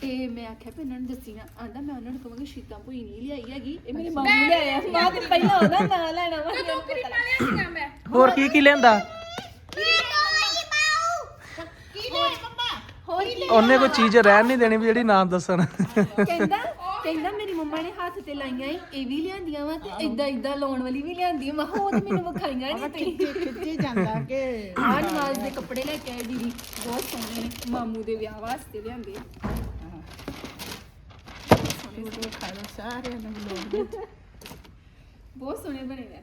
ਤੇ ਮੈਂ ਆਖਿਆ ਵੀ ਇਹਨਾਂ ਨੂੰ ਦੱਸੀ ਨਾ। ਆਂਦਾ ਮੈਂ ਉਹਨਾਂ ਨੂੰ ਕਹਾਂਗੀ ਸ਼ੀਤਾਂ ਭੂਈ ਨਹੀਂ ਲਿਆਈ ਹੈਗੀ। ਇਹ ਮੇਰੇ ਮਾਮੂ ਲਿਆਇਆ ਮਾਂ ਤੇ ਪਹਿਲਾਂ ਉਹਦਾ ਨਾਂ ਲੈਣਾ ਵਾ। ਤੂੰ ਕਰੀਮਾਂ ਲਿਆਂਦੀਆਂ ਮੈਂ। ਹੋਰ ਕੀ ਕੀ ਲੈਂਦਾ ਲੈ ਉਹਨੇ ਕੋਈ ਚੀਜ਼ ਰਹਿਣ ਨਹੀਂ ਦੇਣੀ ਵੀ ਜਿਹੜੀ ਨਾ ਦੱਸਣ। ਕਹਿੰਦਾ ਕਹਿੰਦਾ ਮੇਰੀ ਮੰਮਾ ਨੇ ਹੱਥ ਤੇ ਲਾਈਆਂ ਇਹ ਵੀ ਲਿਆਂਦੀਆਂ ਵਾ ਤੇ ਇਦਾਂ ਇਦਾਂ ਲਾਉਣ ਵਾਲੀ ਵੀ ਲਿਆਂਦੀ। ਮੈਂ ਉਹ ਤੇ ਮੈਨੂੰ ਵਿਖਾਈਆਂ ਨਹੀਂ ਖਿੱਚੀ ਜਾਂਦਾ ਕਿ ਆਹ ਨਵਾਜ਼ ਦੇ ਕੱਪੜੇ ਲੈ ਕੇ ਆਏ ਦੀਦੀ। ਬਹੁਤ ਸੋਹਣੇ ਨੇ। ਮਾਮੂ ਦੇ ਵਿਆਹ ਵਾਸਤੇ ਲਿਆਂਦੇ ਆ। ਸੂਟ ਖਾ ਲਓ ਸਾਰਿਆਂ ਨੂੰ ਲੋਕ ਬਹੁਤ ਸੋਹਣੇ ਬਣੇ ਨੇ।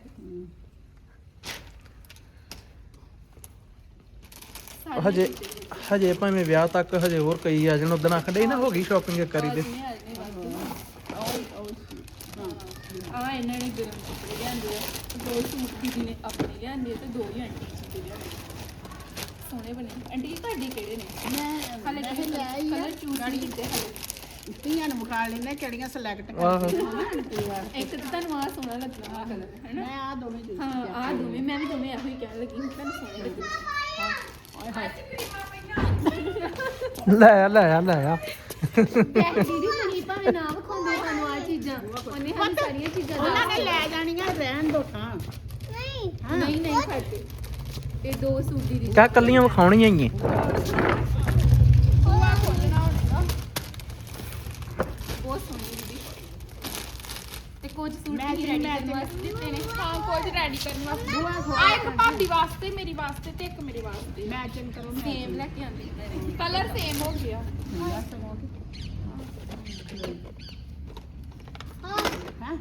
ਸਾਰੇ ਹਜੇ ਹਜੇ ਭਾਵੇਂ ਵਿਆਹ ਤੱਕ ਹਜੇ ਹੋਰ ਕਈ ਆ ਜਣ ਉਦੋਂ ਆਖਦੇ ਨਾ ਹੋ ਗਈ ਸ਼ਾਪਿੰਗ ਕਰੀ ਦੇ ਆਦਮੀ ਆਏ ਨੇ ਵਾਧੂ। ਆ ਇਹਨਾਂ ਨੇ ਗਰਮ ਕੱਪੜੇ ਲਿਆਂਦੇ ਆ। ਦੋ ਸੂਟ ਦੀਦੀ ਨੇ ਆਪਣੇ ਲਿਆਂਦੇ ਆ ਤੇ ਦੋ ਹੀ ਆਂਟੀ ਜੀ ਦੇ ਲਿਆਂਦੇ ਆ। ਸੋਹਣੇ ਬਣੇ ਆਂਟੀ ਜੀ ਤੁਹਾਡੇ ਕਿਹੜੇ ਨੇ? ਮੈਂ ਹਲੇ ਮੈਂ ਲੈ ਆਈ ਆ। ਕਲਰ ਚੂਜ਼ ਨਹੀਂ ਕੀਤੇ ਹਲੇ। ਧੀਆਂ ਨੂੰ ਵਿਖਾ ਲੈਣਾ ਕਿਹੜੀਆਂ ਸਿਲੈਕਟ ਆਹੋ। ਕਰਨੀਆਂ ਇੱਕ ਤਾਂ ਤੁਹਾਨੂੰ ਆ ਸੋਹਣਾ ਲੱਗਣਾ ਆ ਕਲਰ ਹੈਨਾ? ਮੈਂ ਆ ਦੋਵੇਂ ਚੂਜ਼ ਹਾਂ ਆ ਦੋਵੇਂ ਮੈਂ ਵੀ ਦੋਵੇਂ ਇਹੋ ਹੀ ਕਹਿਣ ਲੱਗੀ ਸੀ, ਤੁਹਾਨੂੰ ਸੋਹਣੇ ਲੱਗੇ ਓਏ ਹਾਏ। ਲੈ ਆ ਲੈ ਆ ਲੈ ਆ। ਦੀਦੀ ਤੁਸੀਂ ਭਾਵੇਂ ਨਾ ਵਿਖਾਉਂਦੇ ਸਾਨੂੰ ਆ ਚੀਜ਼ਾਂ। ਉਹਨੇ ਸਾਨੂੰ ਸਾਰੀਆਂ ਚੀਜ਼ਾਂ ਉਹਨਾਂ ਨੇ ਲੈ ਜਾਣੀਆਂ ਰਹਿਣ ਦੋ ਥਾਂ ਨਹੀਂ। ਨਹੀਂ ਖੜਦੇ ਇਹ ਦੋ ਸੂਟ ਦੀਦੀ। ਕਾ ਕੱਲੀਆਂ ਵਿਖਾਉਣੀਆਂ ਹੀ ਐ ਬਹੁਤ ਸੋਹਣੇ ਦੀਦੀ ਤੇ ਕੁਝ ਸੂਟ ਮੈਂ ਜਿਹੜੀ ਰੈਡੀ ਮੈਂ ਕਰਨ ਵਾਸਤੇ ਦਿੱਤੇ ਨੇ? ਹਾਂ ਕੁਝ ਰੈਡੀ ਕਰਨ ਵਾਸਤੇ। ਬੂਆ ਖੋਲ ਆ ਇੱਕ ਭਾਬੀ ਵਾਸਤੇ ਮੇਰੀ ਵਾਸਤੇ ਤੇ ਇੱਕ ਮੇਰੇ ਵਾਸਤੇ। ਮੈਚਿੰਗ ਕਰੋ ਸੇਮ ਲੈ ਕੇ ਆਂਦੇ ਨੇ ਕਲਰ ਸੇਮ ਹੋ ਗਿਆ। ਹਾਂ।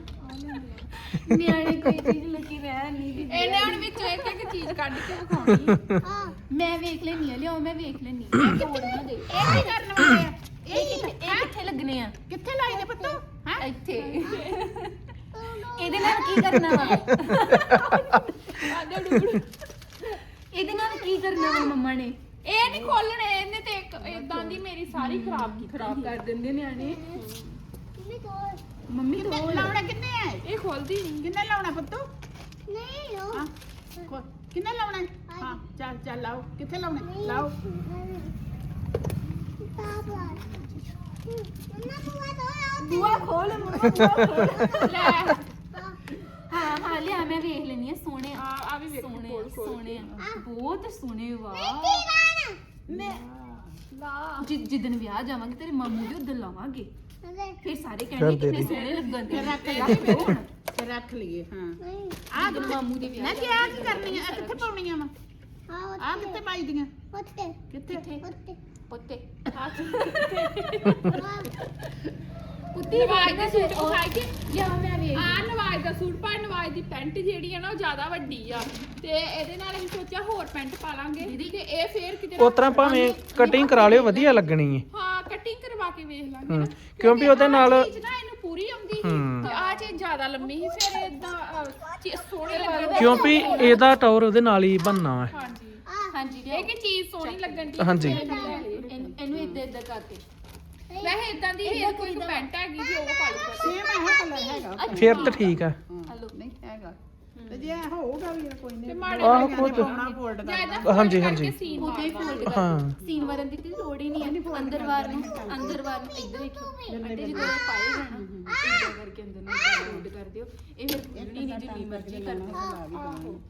ਨਿਆਣੇ ਕੋਈ ਚੀਜ਼ ਲੱਗੀ ਰਹਿ ਨਹੀਂ ਦੀਦੀ। ਇਹਨੇ ਹੁਣ ਵਿੱਚੋਂ ਇੱਕ ਇੱਕ ਚੀਜ਼ ਕੱਢ ਕੇ ਵਿਖਾਉਣੀ। ਮੈਂ ਵੇਖ ਲੈਣੀ ਆ ਲਿਆਓ ਮੈਂ ਵੇਖ ਲੈਣੀ ਆ ਤੋੜ ਨਾ ਦੇ। ਇਹ ਕੀ ਕਰਨ ਵਾਲੇ ਆ? ਇਹ ਕਿੱਥੇ ਇਹ ਕਿੱਥੇ ਲੱਗਣੇ ਆ? ਕਿੱਥੇ ਲਾਈ ਨੇ ਪੁੱਤੋ? ਹਾਂ। ਇੱਥੇ ਇਹਦੇ ਨਾਲ ਕੀ ਕਰਨਾ ਵਾ? ਇਹਦੇ ਨਾਲ ਕੀ ਕਰਨਾ ਵਾ ਮੰਮਾ ਨੇ? ਇਹ ਨਹੀਂ ਖੋਲਣੇ ਇਹਨੇ ਤੇ ਇੱਕ ਇਦਾਂ ਦੀ ਮੇਰੀ ਸਾਰੀ ਖਰਾਬ ਕੀਤੀ। ਖਰਾਬ ਕਰ ਦਿੰਦੇ ਨਿਆਣੇ। ਮੰਮੀ ਕਿੰਨੇ ਤੋਂ ਲਾਉਣਾ ਕਿੰਨੇ ਆ? ਇਹ ਖੋਲਦੀ ਨਹੀਂ ਕਿੰਨੇ ਲਾਉਣਾ ਪੁੱਤੋ? ਹਾਂ ਖੋ- ਕਿੰਨੇ ਲਾਉਣਾ? ਹੈ? ਹਾਂ ਚੱਲ ਚੱਲ ਲਾਓ। ਕਿੱਥੇ ਲਾਉਣਾ? ਲਾਓ। ਬੂਆ ਖੋਲ ਮੰਮਾ ਬੂਆ ਖੋਲ। ਲੈ ਹਾਂ ਹਾਂ ਲਿਆ ਮੈਂ ਵੇਖ ਲੈਣੀ ਆ ਸੋਹਣੇ ਆ ਆ ਵੀ ਵੇਖੋ ਸੋਹਣੇ ਆ। ਬਹੁਤ ਸੋਹਣੇ ਵਾਹ। ਮੈਂ ਲਾ। ਜਿ ਜਿੱਦਣ ਵਿਆਹ ਜਾਵਾਂਗੇ ਤੇਰੇ ਮਾਮੂ ਦੇ ਉਦੋਂ ਲਾਵਾਂਗੇ। ਫਿਰ ਸਾਰੇ ਕਹਿਣਗੇ ਕਿੰਨੇ। ਸੋਹਣੇ ਲੱਗਣ ਫਿਰ ਰੱਖ ਹੁਣ। ਰੱਖ ਲਈਏ ਹਾਂ। ਆ ਜਦੋਂ ਮਾਮੂ ਦੇ ਵਿਆਹ ਨਾ ਕਿ ਆ ਕੀ ਕਰਨੀਆਂ? ਆ ਕਿੱਥੇ ਪਾਉਣੀਆਂ ਵਾ? ਆ ਕਿੱਥੇ ਪਾਈ ਦੀਆਂ? ਕਿੱਥੇ? ਕਿੱਥੇ ਉੱਤੇ ਕੁੱਤੀ ਨਵਾਜ ਦਾ ਸੂਟ ਵਿਖਾਈਏ ਲਿਆ ਮੈਂ ਵੇਖ ਆ ਨਵਾਜ ਦਾ ਸੂਟ ਪਰ ਨਵਾਜ ਦੀ ਪੈਂਟ ਜਿਹੜੀ ਆ ਨਾ ਉਹ ਜ਼ਿਆਦਾ ਵੱਡੀ ਆ। ਤੇ ਇਹਦੇ ਨਾਲ ਅਸੀਂ ਸੋਚਿਆ ਹੋਰ ਪੈਂਟ ਪਾ ਲਾਂਗੇ। ਤੇ ਇਹ ਫੇਰ ਕਿਤੇ ਉਸ ਤਰ੍ਹਾਂ ਭਾਵੇਂ ਕਟਿੰਗ ਕਰਾ ਲਿਓ ਵਧੀਆ ਲੱਗਣੀ ਹੈ ਹਾਂ ਕਟਿੰਗ ਕਰਵਾ ਕੇ ਵੇਖ ਲਾਂਗੇ ਨਾ। ਕਿਉਂਕਿ ਉਹਦੇ ਆਹ ਨਾਲ- ਚੀਜ਼ ਨਾ ਇਹਨੂੰ ਪੂਰੀ ਆਉਂਦੀ ਸੀ। ਤੇ ਆ ਚੀਜ਼ ਜ਼ਿਆਦਾ ਲੰਮੀ ਸੀ ਫਿਰ ਇਦਾਂ ਸੋਹਣੀ ਲੱਗਣ ਕਿਉਂਕਿ ਇਹਦਾ ਟੌਰ ਉਹਦੇ ਨਾਲ ਹੀ ਬਣਨਾ ਵਾ। ਹਾਂਜੀ। ਹਾਂਜੀ। ਇਹ ਕਿ ਚੀਜ਼ ਸੋਹਣੀ ਲੱਗਣ ਦੀ ਹਾਂਜੀ। ਇਹਨੂੰ ਇਹਨੂੰ ਇੱਦਾਂ ਇੱਦਾਂ ਕਰਕੇ ਵੈਸੇ ਇਦਾਂ ਦੀ ਇਹ ਕੋਈ ਪੈਂਟ ਹੈਗੀ ਜੀ ਉਹ ਪਾ ਲਓ ਸੇਮ ਇਹ ਕਲਰ ਹੈਗਾ। ਫਿਰ ਤਾਂ ਠੀਕ ਆ। ਹਲੋ। ਨਹੀਂ ਹੈਗਾ। ਤੇ ਜੇ ਇਹ ਹੋਊਗਾ ਵੀ ਕੋਈ ਨਹੀਂ ਮਾੜੇ ਆਹੋ ਪਾਉਣਾ ਖੁਦ ਫੋਲਡ ਜਾਂ ਇਹਦਾ ਹਾਂਜੀ, fold ਹਾਂਜੀ। ਕਰਕੇ ਸੀਨ ਫੋਲਡ। ਹਾਂ। ਸੀਨ ਵਰਨ ਦੀ ਤੇ ਲੋੜ ਹੀ ਨਹੀਂ ਹੈ। ਅੰਦਰ ਵਾਰ ਨੂੰ ਅੰਦਰ ਵਾਰ ਨੂੰ ਇੱਧਰ ਵੇਖੋ ਅੰਡੇ ਜਦੋਂ ਇਹ ਪਾਏ ਜਾਣਾ ਇੱਦਾਂ ਕਰਕੇ ਅੰਦਰ ਨੂੰ ਫੋਲਡ ਕਰ ਦਿਓ। ਇਹ ਫਿਰ ਖੁੱਲਣੀ ਨਹੀਂ ਜਿੰਨੀ ਮਰਜ਼ੀ ਕਰ ਦਿਓ ਹੂੰ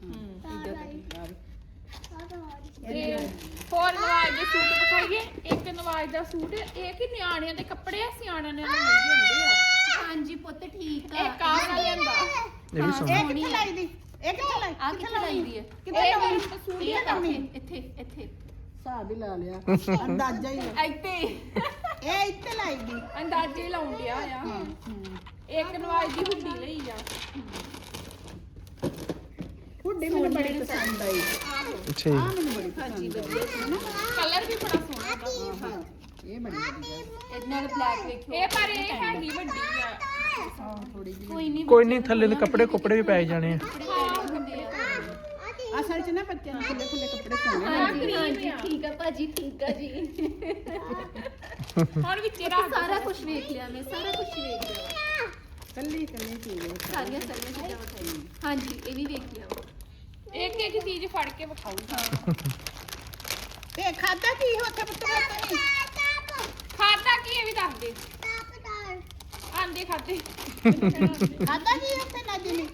ਇੱਦਾਂ ਕਰਕੇ ਤੇ ਹੋਰ ਨਵਾਜ ਦੇ ਸੂਟ ਵਿਖਾਈਏ। ਇੱਕ ਨਵਾਜ ਦਾ ਸੂਟ ਇਹ ਕਿ ਨਿਆਣਿਆਂ ਦੇ ਕੱਪੜੇ ਆ ਸਿਆਣਿਆਂ ਨੇ ਮਿਲ ਜਾਂਦੇ ਆ? ਹਾਂਜੀ ਪੁੱਤ ਠੀਕ ਆ। ਇਹ ਕਾਹ ਨਾਲ ਲਿਆਂਦਾ। ਇਹ ਵੀ ਸੋਹਣਾ ਇਹ ਕਿੱਥੇ ਲਾਈ ਦੀ ਇਹ ਕਿੱਥੇ ਲਾਈ ਆ ਕਿੱਥੇ ਲਾਈ ਦੀ ਹੈ ਕਿੱਥੇ ਇਹ ਲਾਈ? ਮੇਰੇ ਸੂਟ ਇਹ ਲਿਆਂਦਾ ਇੱਥੇ। ਇੱਥੇ ਇੱਥੇ। ਹਿਸਾਬ ਹੀ ਲਾ ਲਿਆ। ਅੰਦਾਜ਼ਾ ਹੀ ਲਾ- ਇੱਥੇ। ਇਹ ਇੱਥੇ ਲਾਈ ਦੀ? ਅੰਦਾਜ਼ੇ ਲਾਉਣ ਡਿਆ ਆ ਇੱਕ ਨਵਾਜ ਦੀ ਹੁੱਡੀ ਲਈ ਆ। ਹੁੱਡੀ ਮੈਨੂੰ ਬੜੀ ਪਸੰਦ ਆਈ ਅੱਛਾ ਜੀ ਆ ਮੈਨੂੰ ਬੜੀ ਪਸੰਦ ਆਈ ਕਲਰ ਵੀ ਬੜਾ ਸੋਹਣਾ ਦਾ ਹਾਂ ਇਹ ਬੜੀ ਵਧੀਆ ਇਹਦੇ ਨਾਲ ਬਲੈਕ ਵੇਖਿਓ ਇਹ ਪਰ ਇਹ ਹੈਗੀ ਵੱਡੀ ਆ ਹਾਂ ਥੋੜੀ ਜਿਹੀ ਕੋਈ ਨਹੀਂ ਕੋਈ ਨਹੀਂ ਥੱਲੇ ਦੇ ਕੱਪੜੇ ਕੁੱਪੜੇ ਵੀ ਪੈ ਜਾਣੇ ਆ ਹੁੰਦੇ ਆ ਅਸਲ 'ਚ ਨਾ ਬੱਚਿਆਂ ਨੂੰ ਖੁੱਲੇ ਖੁੱਲੇ ਕੱਪੜੇ ਸੋਹਣੇ ਹਾਂਜੀ ਹਾਂਜੀ ਠੀਕ ਆ ਭਾਜੀ ਠੀਕ ਆ ਜੀ ਹੁਣ ਵਿੱਚੇ ਰੱਖ ਸਾਰਾ ਕੁਝ ਵੇਖ ਲਿਆ ਮੈਂ ਸਾਰਾ ਕੁਝ ਵੇਖ ਲਿਆ ਕੱਲੀ ਕੱਲੀ ਚੀਜ਼ ਆ। ਸਾਰੀਆਂ ਸਾਰੀਆਂ ਚੀਜ਼ਾਂ ਵਿਖਾਈ ਹਾਂਜੀ ਇਹ ਵੀ ਵੇਖ ਲਿਆ ਇੱਕ ਇੱਕ ਚੀਜ਼ ਫੜ ਕੇ ਵਿਖਾਊਗਾ ਤੇ ਖਾਦਾ ਕੀ ਉੱਥੇ ਪੁੱਤ ਨਹੀਂ ਖਾਦਾ ਕੀ ਆਂਦੇ ਆਂਦੇ ਖਾਤੇ ਖਾਦਾ ਕੀ ਉੱਥੇ ਨਾ ਜਿਨੀ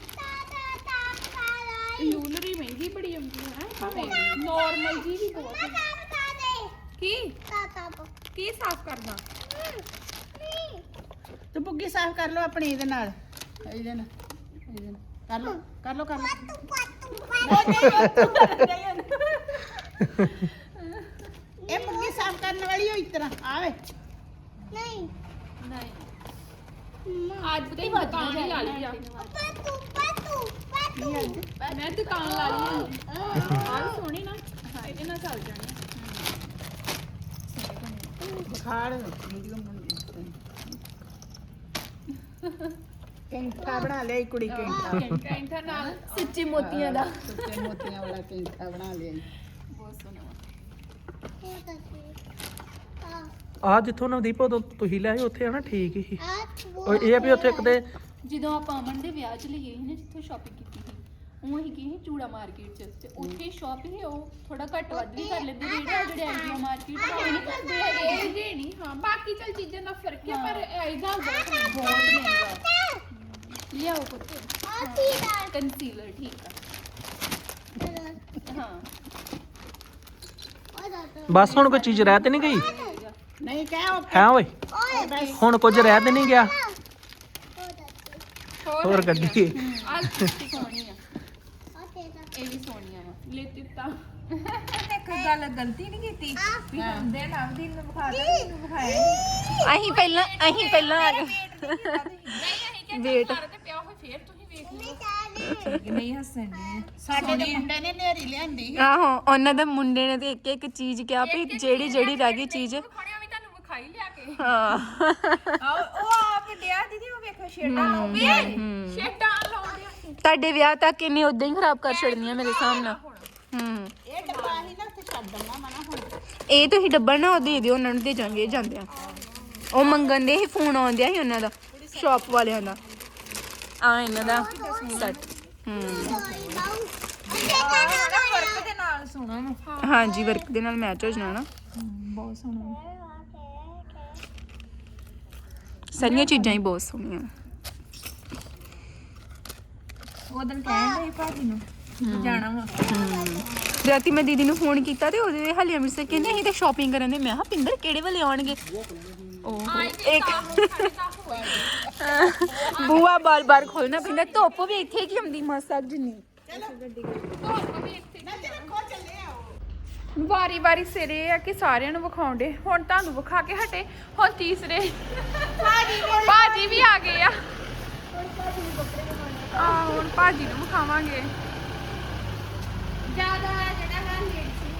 ਯੂਲਰੀ ਮਹਿੰਗੀ ਬੜੀ ਆਉਂਦੀ ਹੈ ਭਾਵੇਂ ਨਾਰਮਲ ਜੀ ਵੀ ਬਹੁਤ ਹੈ। ਕੀ ਕੀ ਸਾਫ਼ ਕਰਨਾ ਤੇ ਬੁੱਗੀ ਸਾਫ਼ ਕਰ ਲਓ ਆਪਣੀ ਇਹਦੇ ਨਾਲ ਇਹਦੇ ਨਾਲ ਇਹਦੇ ਨਾਲ ਕਰ ਲਓ ਕਰ ਲਓ ਕਰ ਲਓ ਇਹ ਬੁੱਗੀ ਸਾਫ਼ ਕਰਨ ਵਾਲੀ ਹੋ ਇਸ ਤਰ੍ਹਾਂ ਆਵੇ ਨਹੀਂ ਅੱਜ ਤੇ ਦੁਕਾਨ ਹੀ ਲਾ ਲਈ ਆ ਕੀ ਅੱਜ ਮੈਂ ਦੁਕਾਨ ਲਾ ਲਈ ਆ ਆਹ ਸੋਹਣੀ ਨਾ ਇਹਦੇ ਨਾਲ ਚੱਲ ਜਾਣੀ ਬੁਖਾਰ ਵੀਡੀਓ ਕੈਂਠਾ ਬਣਾ ਲਿਆ ਈ ਕੁੜੀ ਕੈਂਠਾ। ਕੈਂਠਾ ਨਾਲ ਸੱਚੇ ਮੋਤੀਆਂ ਦਾ। ਸੁੱਤੇ ਮੋਤੀਆਂ ਵਾਲਾ ਕੈਂਠਾ ਬਣਾ ਲਿਆ ਈ। ਬਹੁਤ ਸੋਹਣਾ ਆ ਜਿੱਥੋਂ ਨਵਦੀਪ ਉਦੋਂ ਤੁਸੀਂ ਲਿਆਏ ਉੱਥੇ ਆ ਨਾ ਠੀਕ ਹੀ। ਉਹ ਇਹ ਆ ਵੀ ਉੱਥੇ ਕਿਤੇ ਜਦੋਂ ਆਪਾਂ ਅਮਨ ਦੇ ਵਿਆਹ 'ਚ ਲਈ ਗਏ ਸੀ ਨਾ ਜਿੱਥੋਂ ਸ਼ਾਪਿੰਗ ਕੀਤੀ ਸੀ ਉਹ ਹੀ ਗਏ ਸੀ ਚੂੜਾ ਮਾਰਕੀਟ 'ਚ। ਤੇ ਉੱਥੇ ਸ਼ਾਪ ਹੀ ਉਹ ਥੋੜਾ ਘੱਟ ਵੱਧ ਵੀ ਕਰ ਲੈਂਦੇ ਰੇਟ ਆ ਜਿਹੜੇ ਐਂਟੀਆ ਮਾਰਕੀਟ ਉਹ ਨਹੀਂ ਕਰਦੇ ਹੈਗੇ। ਇਹ ਜੇ ਨਹੀਂ ਹਾਂ ਬਾਕੀ ਚਲ ਚੀਜ਼ਾਂ ਦਾ ਫ਼ਰਕ ਹੈ ਪਰ ਇਹਦਾ ਬਹੁਤ ਮਹਿੰਗਾ। ਲਿਆਓ ਪੁੱਤ ਕੰਸੀਲਰ ਠੀਕ ਆ ਹਾਂ ਬਸ ਹੁਣ ਕੋਈ ਚੀਜ਼ ਰਹਿ ਤੇ ਨਹੀਂ ਗਈ ਨਹੀਂ ਕਹਿ ਉਹ ਹੈ ਓਏ ਹੁਣ ਕੁਝ ਰਹਿ ਤੇ ਨਹੀਂ ਗਿਆ ਹੋਰ ਗੱਡੀ ਆਹ ਸੋਹਣੀ ਆ ਇਹ ਵੀ ਸੋਹਣੀਆਂ ਵਾ ਲੈ ਦਿੱਤਾ ਅਸੀਂ ਪਹਿਲਾਂ ਅਸੀਂ ਪਹਿਲਾਂ ਆ ਗਏ ਨਹੀਂ ਘਰ ਤੇ ਪਿਆ ਹੋਇਆ ਫੇਰ ਤੁਸੀਂ ਵੇਖ ਲਿਓ। ਸਾਡੇ ਦੇ ਮੁੰਡੇ ਨੇ ਨੇਰੀ ਲਿਆਂਦੀ ਆਹੋ ਉਹਨਾਂ ਦੇ ਮੁੰਡੇ ਨੇ ਤੇ ਇੱਕ ਇੱਕ ਚੀਜ਼ ਕਿਹਾ ਵੀ ਜਿਹੜੀ ਜਿਹੜੀ ਰਹਿ ਗਈ ਚੀਜ਼। ਖੜਿਆ ਵੀ ਤੁਹਾਨੂੰ ਵਿਖਾਈ ਲਿਆ ਕੇ। ਹਾਂ। ਸ਼ੇਡਾਂ ਲਾਉਂਦੇ ਤੁਹਾਡੇ ਵਿਆਹ ਤੱਕ ਇਹਨੇ ਉਦਾਂ ਹੀ ਖਰਾਬ ਕਰ ਛੱਡਣੀਆਂ ਮੇਰੇ ਸਾਹਮਣੇ। ਹੂੰ। ਇਹ ਡੱਬਾ ਹੀ ਨਾ ਉੱਥੇ ਛੱਡ ਦੇਣਾ ਮਨਾ ਹੁਣ। ਇਹ ਤੁਸੀਂ ਡੱਬਾ ਨਾ ਉਹ ਦੇ ਦਿਓ ਉਹਨਾਂ ਨੂੰ ਦੇ ਜਾਣਗੇ ਜਾਂਦੇ ਆ। ਉਹ ਮੰਗਣ ਦੇ ਹੀ ਫੋਨ ਆਉਂਦਿਆ ਸੀ ਉਹਨਾਂ ਦਾ। ਸ਼ਾਪ ਵਾਲਿਆਂ ਦਾ। ਆ ਇਹਨਾਂ ਦਾ ਸੈੱਟ ਹੂੰ ਹਾਂਜੀ ਵਰਕ ਦੇ ਨਾਲ ਮੈਚ ਹੋ ਜਾਣਾ ਨਾ। ਬਹੁਤ ਸੋਹਣਾ। ਸਾਰੀਆਂ ਚੀਜ਼ਾਂ ਹੀ ਬਹੁਤ ਸੋਹਣੀਆਂ। ਰਾਤੀ ਮੈਂ ਦੀਦੀ ਨੂੰ ਫੋਨ ਕੀਤਾ ਤੇ ਉਹਦੇ ਹਾਲੇ ਅੰਮ੍ਰਿਤਸਰ ਕਹਿੰਦੇ ਅਸੀਂ ਤੇ ਸ਼ਾਪਿੰਗ ਕਰਨ ਦੇ ਮੈਂ ਕਿਹਾ ਪਿੰਦਰ ਕਿਹੜੇ ਵੇਲੇ ਆਉਣਗੇ? ਉਹ ਇੱਕ ਬੂਆ ਬਾਰ ਬਾਰ ਖੋਲਣਾ ਪੈਂਦਾ ਧੁੱਪ ਵੀ ਇੱਥੇ ਕੀ ਹੁੰਦੀ ਮਾਸਾ ਜਿੰਨੀ ਵਾਰੀ ਵਾਰੀ ਸਿਰੇ ਆ ਕਿ ਸਾਰਿਆਂ ਨੂੰ ਵਿਖਾਉਂਦੇ ਹੁਣ ਤੁਹਾਨੂੰ ਵਿਖਾ ਕੇ ਹਟੇ ਹੁਣ ਤੀਸਰੇ ਭਾਜੀ ਵੀ ਆ ਗਏ ਆ ਆ ਹੁਣ ਭਾਜੀ ਨੂੰ ਵਿਖਾਵਾਂਗੇ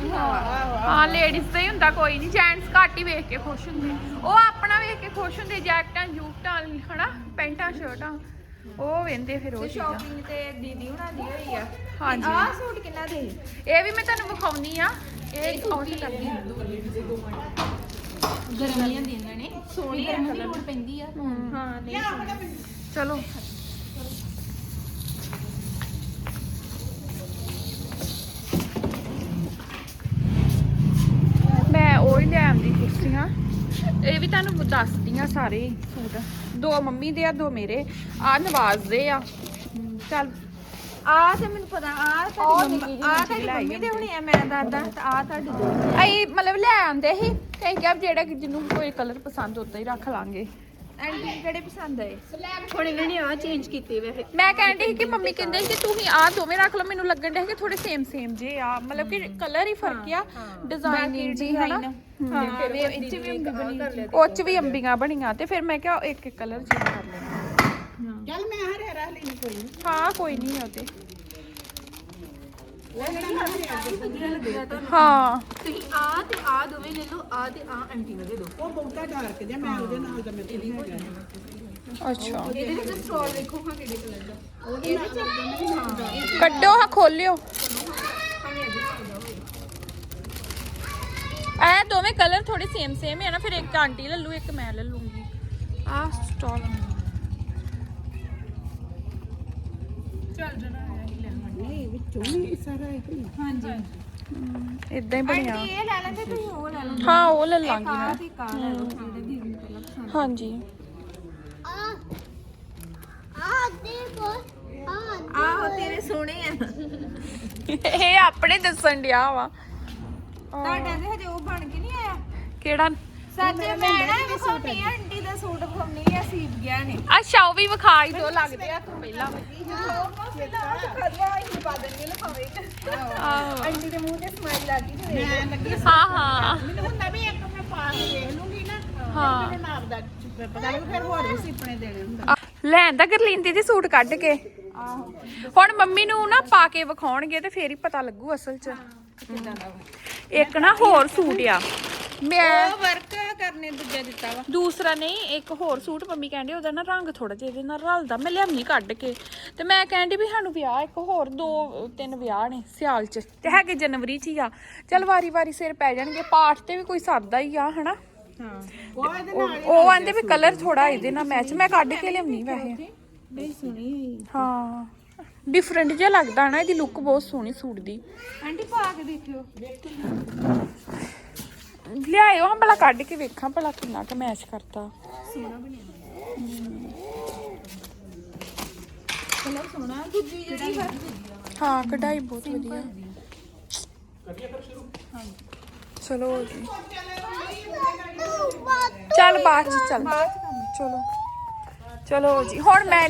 ਹਾਂ ਲੇਡੀਜ਼ ਦਾ ਹੀ ਹੁੰਦਾ ਕੋਈ ਨਹੀਂ ਜੈਂਟਸ ਘੱਟ ਹੀ ਵੇਖ ਕੇ ਖੁਸ਼ ਹੁੰਦੇ। ਉਹ ਆਪਣਾ ਵੇਖ ਕੇ ਖੁਸ਼ ਹੁੰਦੇ ਜੈਕਟਾਂ ਜੂਕਟਾਂ ਹਨਾ ਪੈਂਟਾਂ ਸ਼ਰਟਾਂ ਉਹ ਵੇਂਦੇ ਫਿਰ ਉਹ ਚੀਜ਼ਾਂ। ਸ਼ਾਪਿੰਗ ਤੇ ਦੀਦੀ ਹੁਣਾਂ ਦੀ ਹੋਈ ਆ। ਹਾਂਜੀ। ਆਹ ਸੂਟ ਕਿੰਨਾ ਦੇ? ਇਹ ਵੀ ਮੈਂ ਤੁਹਾਨੂੰ ਵਿਖਾਉਣੀ ਆ। ਇਹ ਕਰਦੀ ਗਰਮੀਆਂ ਦੇ ਇਹਨਾਂ ਨੇ। ਸੋਹਣੀ ਗਰਮੀ ਦੀ ਲੋੜ ਪੈਂਦੀ ਆ। ਹਾਂ ਨਹੀਂ ਚਲੋ ਮੈਂ ਉਹ ਹੀ ਲੈ ਆਂਦੀ ਕੁਰਸੀਆਂ ਇਹ ਵੀ ਤੁਹਾਨੂੰ ਦੱਸਦੀ ਆ ਸਾਰੇ ਹੀ ਸੂਟ। ਦੋ ਮੰਮੀ ਦੇ ਆ ਦੋ ਮੇਰੇ। ਆ ਨਵਾਜ਼ ਦੇ ਆ। ਚੱਲ। ਆ ਤੇ ਮੈਨੂੰ ਪਤਾ ਆ ਤੁਹਾਡੀ ਮੰਮੀ ਆ ਤੁਹਾਡੀ ਮੰਮੀ ਦੇ ਹੁਣੇ ਆ ਮੈਂ ਦਾਦਾ ਤੇ ਆ ਤੁਹਾਡੀ ਦੋ। ਅਸੀਂ ਮਤਲਬ ਲੈ ਆਂਦੇ ਸੀ। ਕਈ ਕਿਹਾ ਜਿਹੜਾ ਜਿਹਨੂੰ ਕੋਈ ਕਲਰ ਪਸੰਦ ਉਦਾਂ ਹੀ ਰੱਖ ਲਾਂਗੇ। ਨੂੰ ਕਿਹੜੇ ਪਸੰਦ ਆਏ? ਹੁਣ ਇਹਨਾਂ ਨੇ ਆ ਚੇਂਜ ਕੀਤੇ ਵੇ। ਮੈਂ ਕਹਿੰਦੀ ਸੀ ਕਿ ਮੰਮੀ ਕਹਿੰਦੇ ਸੀ ਕਿ ਤੁਸੀਂ ਆਹ ਦੋਵੇਂ ਰੱਖ ਲਓ ਮੈਨੂੰ ਲੱਗਣ ਡਿਆ ਕਿ ਥੋੜੇ ਸੇਮ ਸੇਮ ਜੇ ਆ। ਮਤਲਬ ਕਿ ਕਲਰ ਹੀ ਫ਼ਰਕ ਆ ਡਿਜ਼ਾਈਨਿੰਗ ਜੀ ਹਨਾ? ਹਾਂ ਵੇ ਇੱਚ ਵੀ ਅੰਬੀ ਬਣੀ ਉਹ ਚ ਵੀ ਅੰਬੀਆਂ ਬਣੀਆਂ ਤੇ ਫਿਰ ਮੈਂ ਕਿਹਾ ਇੱਕ ਇੱਕ ਕਲਰ ਚੇਂਜ ਕਰ ਲੈਣਾ ਚੱਲ ਮੈਂ ਹਰੇ ਹਰਾ ਲੈਣੀ ਕੋਈ। ਨੀ। ਹਾਂ ਕੋਈ ਨਹੀਂ ਹਾਂ ਆ ਤੇ ਆ ਦੋਵੇਂ ਲੈ ਲਓ ਆ ਤੇ ਆ ਆਂਟੀ ਨੂੰ ਦੇ ਦਿਓ ਉਹ ਬਹੁਤਾ ਡਾਰਕ ਜਿਹਾ ਮੈਂ ਉਹਦੇ ਨਾਲ ਦਾ ਮੇਰੇ ਕੋਲ ਹੈਗਾ ਅੱਛਾ ਇਹਦੇ ਵਿੱਚ ਸਟੋਲ ਵੇਖੋ ਹਾਂ ਕਿਹੜੇ ਕਲਰ ਦਾ ਉਹਦੇ ਨਾਲ ਦਾ ਮੈਂ ਵੀ ਕੱਢੋ ਹਾਂ ਖੋਲਿਓ ਐ ਦੋਵੇਂ ਕਲਰ ਥੋੜੇ ਸੇਮ ਸੇਮ ਹੈ ਨਾ ਫਿਰ ਇੱਕ ਆਂਟੀ ਲੈ ਲੂ ਇੱਕ ਮੈਂ ਲੈ ਲੂੰਗੀ ਆ ਸਟਾਲ ਨਹੀਂ ਵਿੱਚੋਂ ਵੀ ਸਾਰਾ ਇਹ ਹੀ ਇਦਾਂ ਹੀ ਬਣਿਆ। ਇਹ ਲੈ ਲੈਂਦੇ ਤੁਸੀਂ ਉਹ ਲੈ ਲਓ। ਹਾਂ ਉਹ ਲੈ ਲਾਂਗੀ ਆ ਮੈਂ। ਤੇ ਕਾ ਲੈ ਲਓ ਜਿਹੜੇ ਦੀਦੀ ਨੂੰ ਪਹਿਲਾਂ ਪਸੰਦ ਹਾਂਜੀ। ਆਹੋ ਤੇਰੇ ਸੋਹਣੇ ਆ। ਇਹ ਆਪਣੇ ਦੱਸਣ ਡਿਆ ਵਾ। ਤੁਹਾਡਾ ਤੇ ਹਜੇ ਉਹ ਬਣ ਕੇ ਨਹੀਂ ਆਇਆ? ਕਿਹੜਾ? ਸੱਚ ਮੈਂ ਨਾ ਵਿਖਾਉਣੀ ਆ ਆਂਟੀ ਦਾ ਸੂਟ ਵਿਖਾਉਣੀ ਆ ਸੀਪ ਗਿਆ ਨੇ ਅੱਛਾ ਉਹ ਵੀ ਵਿਖਾਈ ਦੋ ਲੱਗਦੇ ਆ ਤੂੰ ਪਹਿਲਾਂ ਆਹੋ ਆਂਟੀ ਦੇ ਮੂੰਹ ਤੇ ਸਮਾਈਲ ਆ ਗਈ ਤੇ ਮੈਂ ਲੱਗੀ ਹਾਂ ਹਾਂ ਮੈਨੂੰ ਹੁੰਦਾ ਵੀ ਇੱਕ ਮੈਂ ਪਾ ਕੇ ਦੇਖ ਲੂੰਗੀ ਨਾ ਹਾਂ। ਮੈਨੂੰ ਨਾਪ ਦਾ ਪਤਾ ਲੱਗ ਫਿਰ ਹੋਰ ਵੀ ਸਿੱਪਣੇ ਦੇਣੇ ਹੁੰਦਾ ਲੈਣ ਦਾ ਗਰਲੀਨ ਦੀਦੀ ਸੂਟ ਕੱਢ ਕੇ ਹੁਣ ਮੰਮੀ ਨੂੰ ਨਾ ਪਾ ਕੇ ਵਿਖਾਉਣਗੇ ਤੇ ਫੇਰ ਹੀ ਪਤਾ ਲੱਗੂ ਅਸਲ 'ਚ ਇੱਕ ਨਾ ਹੋਰ ਸੂਟ ਆ ਮੈਂ ਉਹ ਵਰਕ ਕਰਨੇ ਦੂਜਾ ਦਿੱਤਾ ਵਾ। ਦੂਸਰਾ ਨਹੀਂ ਇੱਕ ਹੋਰ ਸੂਟ ਮੰਮੀ ਕਹਿੰਦੇ ਉਹਦਾ ਨਾ ਰੰਗ ਥੋੜਾ ਜਿਹਾ ਇਹਦੇ ਨਾਲ ਰਲਦਾ। ਮੈਂ ਲਿਆਮੀ ਕੱਢ ਕੇ। ਤੇ ਮੈਂ ਕਹਿੰਦੀ ਵੀ ਸਾਨੂੰ ਵਿਆਹ ਇੱਕ ਹੋਰ ਦੋ ਤਿੰਨ ਵਿਆਹ ਨੇ ਸਿਆਲ 'ਚ। ਤੇ ਹੈਗੇ ਜਨਵਰੀ 'ਚ ਹੀ ਆ। ਚਲ ਵਾਰੀ ਵਾਰੀ ਸਿਰ ਪੈ ਜਾਣਗੇ। ਪਾਠ ਤੇ ਵੀ ਕੋਈ ਸਰਦਾ ਹੀ ਆ ਹਨਾ? ਹਾਂ ਉਹ ਆਂਦੇ ਵੀ ਕਲਰ ਥੋੜਾ ਇਹਦੇ ਨਾਲ ਮੈਚ ਮੈਂ ਕੱਢ ਕੇ ਲਿਆਉਣੀ ਵੈਸੇ। ਬਈ ਸੁਣੀ ਹੋਈ ਹਾਂ। ਡਿਫਰੈਂਟ ਜਿਹਾ ਲੱਗਦਾ ਨਾ ਇਹਦੀ ਲੁੱਕ ਬਹੁਤ ਸੋਹਣੀ ਸੂਟ ਦੀ। ਆਂਟੀ ਪਾ ਕੇ ਦੇਖਿਓ। ਲਿਆਇਓ ਹਾਂ ਭਲਾ ਕੱਢ ਕੇ ਵੇਖਾਂ ਭਲਾ ਕਿੰਨਾ ਕੁ ਮੈਚ ਕਰਦਾ ਕਲਰ ਸੋਹਣਾ ਦੂਜੀ ਜਿਹੜੀ ਵਾ ਹਾਂ, ਕਢਾਈ ਬਹੁਤ ਵਧੀਆ। ਚਲੋ ਜੀ। ਚੱਲ ਬਾਅਦ ਚ ਚੱਲ। ਚਲੋ। ਚਲੋ ਜੀ, ਹੁਣ ਮੈਂ